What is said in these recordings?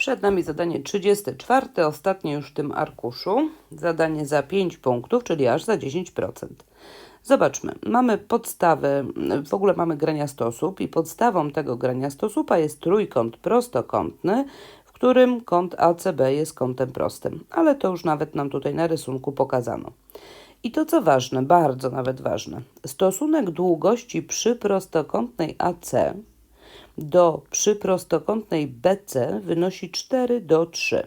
Przed nami zadanie 34, ostatnie już w tym arkuszu. Zadanie za 5 punktów, czyli aż za 10%. Zobaczmy, mamy podstawę, w ogóle mamy graniastosłup i podstawą tego graniastosupa jest trójkąt prostokątny, w którym kąt ACB jest kątem prostym, ale to już nawet nam tutaj na rysunku pokazano. I to co ważne, bardzo nawet ważne, stosunek długości przy prostokątnej AC do przyprostokątnej BC wynosi 4 do 3.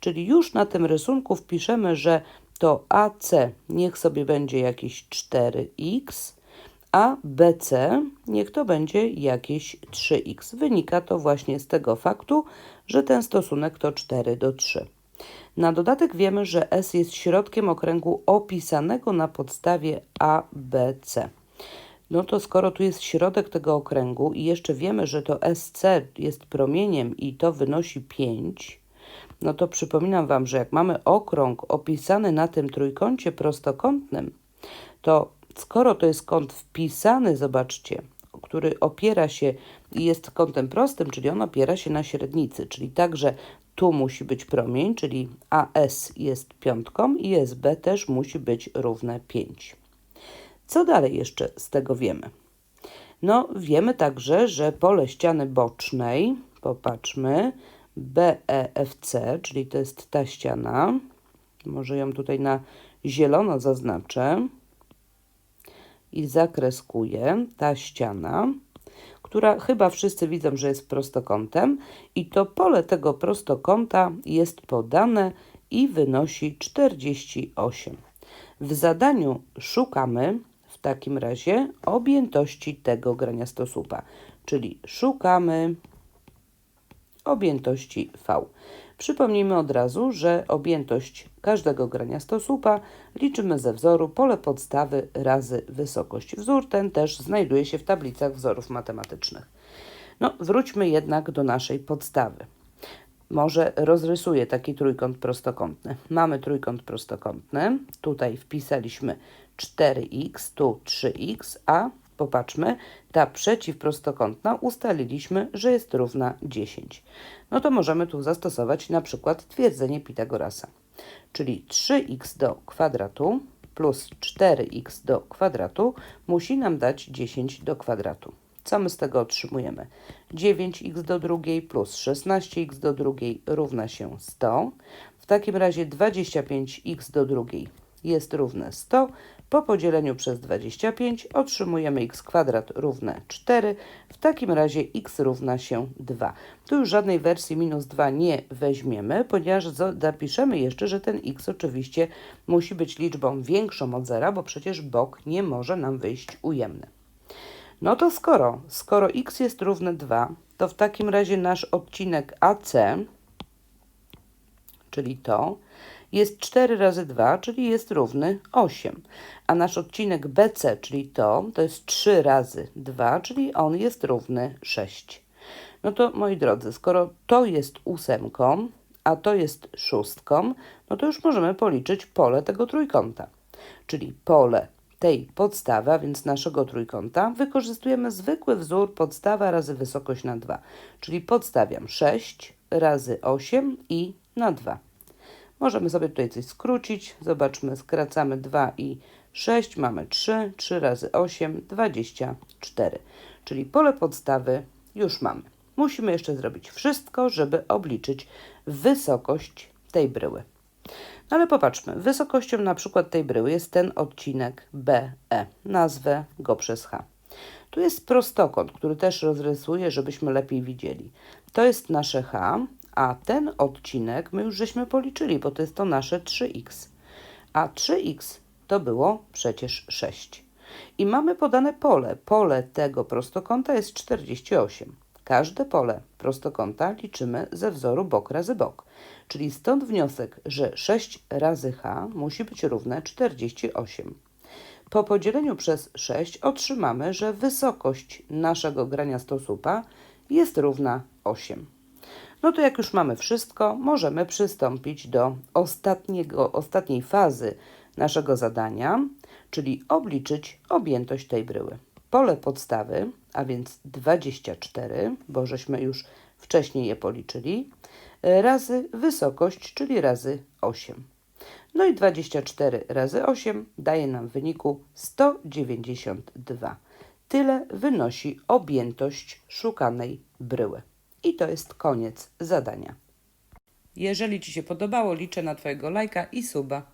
Czyli już na tym rysunku wpiszemy, że to AC niech sobie będzie jakieś 4x, a BC niech to będzie jakieś 3x. Wynika to właśnie z tego faktu, że ten stosunek to 4 do 3. Na dodatek wiemy, że S jest środkiem okręgu opisanego na podstawie ABC. No to skoro tu jest środek tego okręgu i jeszcze wiemy, że to SC jest promieniem i to wynosi 5, no to przypominam Wam, że jak mamy okrąg opisany na tym trójkącie prostokątnym, to skoro to jest kąt wpisany, zobaczcie, który opiera się i jest kątem prostym, czyli on opiera się na średnicy, czyli także tu musi być promień, czyli AS jest piątką i SB też musi być równe 5. Co dalej jeszcze z tego wiemy? No, wiemy także, że pole ściany bocznej, popatrzmy, BEFC, czyli to jest ta ściana, może ją tutaj na zielono zaznaczę i zakreskuję, ta ściana, która chyba wszyscy widzą, że jest prostokątem i to pole tego prostokąta jest podane i wynosi 48. W zadaniu szukamy takim razie objętości tego graniastosłupa, czyli szukamy objętości V. Przypomnijmy od razu, że objętość każdego graniastosłupa liczymy ze wzoru pole podstawy razy wysokość. Wzór ten też znajduje się w tablicach wzorów matematycznych. No, wróćmy jednak do naszej podstawy. Może rozrysuję taki trójkąt prostokątny. Mamy trójkąt prostokątny. Tutaj wpisaliśmy 4x, tu 3x, a popatrzmy, ta przeciwprostokątna ustaliliśmy, że jest równa 10. No to możemy tu zastosować na przykład twierdzenie Pitagorasa, czyli 3x do kwadratu plus 4x do kwadratu musi nam dać 10 do kwadratu. Co my z tego otrzymujemy? 9x do drugiej plus 16x do drugiej równa się 100. W takim razie 25x do drugiej jest równe 100. Po podzieleniu przez 25 otrzymujemy x kwadrat równe 4. W takim razie x równa się 2. Tu już żadnej wersji minus 2 nie weźmiemy, ponieważ zapiszemy jeszcze, że ten x oczywiście musi być liczbą większą od zera, bo przecież bok nie może nam wyjść ujemny. No to skoro, skoro x jest równe 2, to w takim razie nasz odcinek AC, czyli to, jest 4 razy 2, czyli jest równy 8. A nasz odcinek BC, czyli to, to jest 3 razy 2, czyli on jest równy 6. No to moi drodzy, skoro to jest ósemką, a to jest szóstką, no to już możemy policzyć pole tego trójkąta. Czyli pole tej podstawy, a więc naszego trójkąta, wykorzystujemy zwykły wzór podstawa razy wysokość na 2. Czyli podstawiam 6 razy 8 i na 2. Możemy sobie tutaj coś skrócić. Zobaczmy, skracamy 2 i 6, mamy 3, 3 razy 8, 24. Czyli pole podstawy już mamy. Musimy jeszcze zrobić wszystko, żeby obliczyć wysokość tej bryły. No ale popatrzmy, wysokością na przykład tej bryły jest ten odcinek BE. Nazwę go przez H. Tu jest prostokąt, który też rozrysuję, żebyśmy lepiej widzieli. To jest nasze H, a ten odcinek my już żeśmy policzyli, bo to jest to nasze 3x. A 3x to było przecież 6. I mamy podane pole. Pole tego prostokąta jest 48. Każde pole prostokąta liczymy ze wzoru bok razy bok. Czyli stąd wniosek, że 6 razy h musi być równe 48. Po podzieleniu przez 6 otrzymamy, że wysokość naszego graniastosupa jest równa 8. No to jak już mamy wszystko, możemy przystąpić do ostatniego, ostatniej fazy naszego zadania, czyli obliczyć objętość tej bryły. Pole podstawy, a więc 24, bo żeśmy już wcześniej je policzyli, e, razy wysokość, czyli razy 8. No i 24 razy 8 daje nam w wyniku 192. Tyle wynosi objętość szukanej bryły. I to jest koniec zadania. Jeżeli Ci się podobało, liczę na Twojego lajka i suba.